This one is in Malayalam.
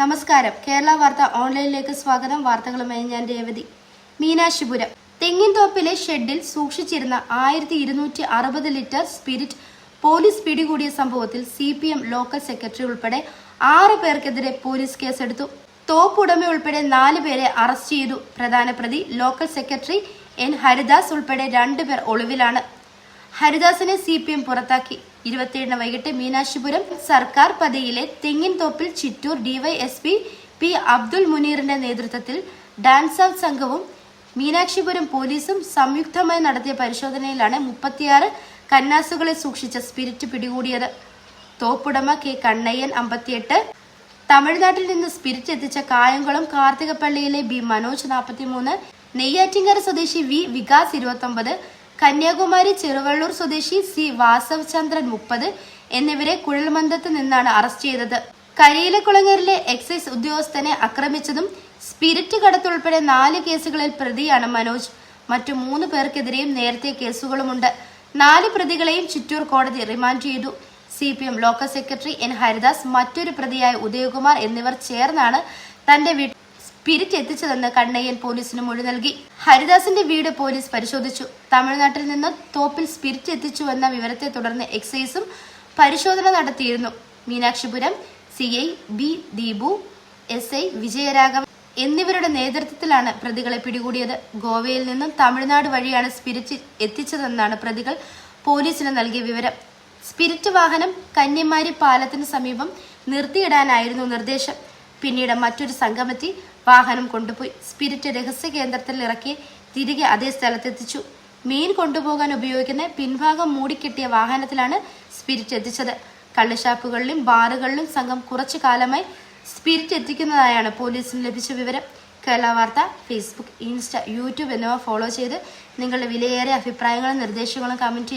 നമസ്കാരം. കേരള വാർത്ത ഓൺലൈനിലേക്ക് സ്വാഗതം. വാർത്തകളുമായി ഞാൻ രേവതി. മീനാശിപുരം തെങ്ങിൻതോപ്പിലെ ഷെഡിൽ സൂക്ഷിച്ചിരുന്ന ആയിരത്തി ഇരുന്നൂറ്റി അറുപത് ലിറ്റർ സ്പിരിറ്റ് പോലീസ് പിടികൂടിയ സംഭവത്തിൽ C P M local secretary ഉൾപ്പെടെ ആറ് പേർക്കെതിരെ പോലീസ് കേസെടുത്തു. തോപ്പുടമ ഉൾപ്പെടെ നാല് പേരെ അറസ്റ്റ് ചെയ്തു. പ്രധാന പ്രതി ലോക്കൽ സെക്രട്ടറി എൻ ഹരിദാസ് ഉൾപ്പെടെ രണ്ടുപേർ ഒളിവിലാണ്. ഹരിദാസിനെ സി പി എം പുറത്താക്കി. ഇരുപത്തിയേഴിന് വൈകിട്ട് മീനാക്ഷിപുരം സർക്കാർ പതിയിലെ തെങ്ങിൻതോപ്പിൽ ചിറ്റൂർ ഡിവൈഎസ്പി പി അബ്ദുൽ മുനീറിന്റെ നേതൃത്വത്തിൽ ഡാൻസ് ഔട്ട് സംഘവും മീനാക്ഷിപുരം പോലീസും സംയുക്തമായി നടത്തിയ പരിശോധനയിലാണ് മുപ്പത്തിയാറ് കന്നാസുകളെ സൂക്ഷിച്ച സ്പിരിറ്റ് പിടികൂടിയത്. തോപ്പുടമ കെ കണ്ണയ്യൻ അമ്പത്തിയെട്ട് തമിഴ്നാട്ടിൽ നിന്ന് സ്പിരിറ്റ് എത്തിച്ച കായംകുളം കാർത്തികപ്പള്ളിയിലെ ബി മനോജ് നാൽപ്പത്തിമൂന്ന് നെയ്യാറ്റിങ്കര സ്വദേശി വി വികാസ് ഇരുപത്തൊമ്പത് കന്യാകുമാരി ചെറുവള്ളൂർ സ്വദേശി സി വാസവ് ചന്ദ്രൻ മുപ്പത് എന്നിവരെ കുഴൽമന്ദത്ത് നിന്നാണ് അറസ്റ്റ് ചെയ്തത്. കരിയിലക്കുളങ്ങരിലെ എക്സൈസ് ഉദ്യോഗസ്ഥനെ ആക്രമിച്ചതും സ്പിരിറ്റ് കടത്തുൾപ്പെടെ നാല് കേസുകളിൽ പ്രതിയാണ് മനോജ്. മറ്റു മൂന്ന് പേർക്കെതിരെയും നേരത്തെ കേസുകളുമുണ്ട്. നാല് പ്രതികളെയും ചിറ്റൂർ കോടതി റിമാൻഡ് ചെയ്തു. C P M local secretary N Haridas മറ്റൊരു പ്രതിയായ ഉദയകുമാർ എന്നിവർ ചേർന്നാണ് തന്റെ വീട്ടിൽ സ്പിരിറ്റ് എത്തിച്ചതെന്ന് കണ്ണയ്യൻ പോലീസിന് മൊഴി നൽകി. ഹരിദാസിന്റെ വീട് പോലീസ് പരിശോധിച്ചു. തമിഴ്നാട്ടിൽ നിന്ന് തോപ്പിൽ സ്പിരിറ്റ് എത്തിച്ചുവെന്ന വിവരത്തെ തുടർന്ന് എക്സൈസും പരിശോധന നടത്തിയിരുന്നു. Meenakshipuram C I B Deepu S I Vijayaraghavan എന്നിവരുടെ നേതൃത്വത്തിലാണ് പ്രതികളെ പിടികൂടിയത്. ഗോവയിൽ നിന്നും തമിഴ്നാട് വഴിയാണ് സ്പിരിറ്റ് എത്തിച്ചതെന്നാണ് പ്രതികൾ പോലീസിന് നൽകിയ വിവരം. സ്പിരിറ്റ് വാഹനം കന്യമാരി പാലത്തിന് സമീപം നിർത്തിയിടാനായിരുന്നു നിർദ്ദേശം. പിന്നീട് മറ്റൊരു സംഘമെത്തി വാഹനം കൊണ്ടുപോയി. സ്പിരിറ്റ് രഹസ്യ കേന്ദ്രത്തിൽ ഇറക്കി തിരികെ അതേ സ്ഥലത്തെത്തിച്ചു മീൻ കൊണ്ടുപോകാൻ ഉപയോഗിക്കുന്ന പിൻഭാഗം മൂടിക്കെട്ടിയ വാഹനത്തിലാണ് സ്പിരിറ്റ് എത്തിച്ചത്. കള്ളുഷാപ്പുകളിലും ബാറുകളിലും സംഘം കുറച്ചു കാലമായി സ്പിരിറ്റ് എത്തിക്കുന്നതായാണ് പോലീസിന് ലഭിച്ച വിവരം. കേരള വാർത്ത ഫേസ്ബുക്ക് ഇൻസ്റ്റ യൂട്യൂബ് എന്നിവ ഫോളോ ചെയ്ത് നിങ്ങളുടെ വിലയേറിയ അഭിപ്രായങ്ങളും നിർദ്ദേശങ്ങളും കമന്റ്